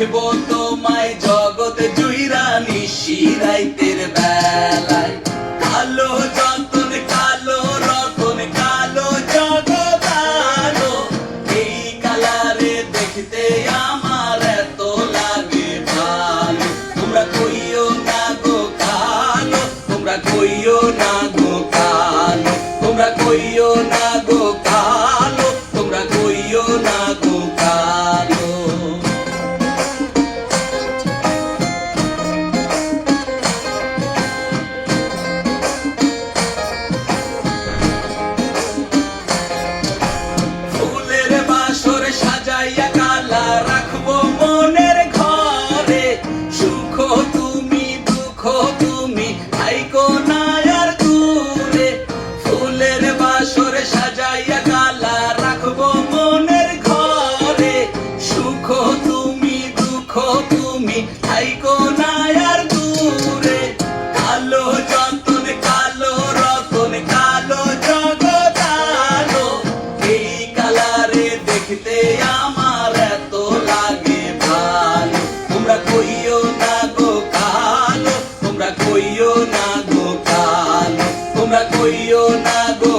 দেখব তোমায় জগৎ জুইরা নিশিরাইতের বেলায়। কালো যতন, কালো রতন, কালো জগৎ এই কালারে দেখতে আমার এত লাগে ভালো। তোমরা কইও না গো কালো, তোমরা কইও না গো কালো, তোমরা কইও না গো কালো। এই কালারে দেখতে আমার এত লাগে ভালো। তোমরা কইও না গো কালো, তোমরা কইও না গো কালো। তোমরা কইও না গো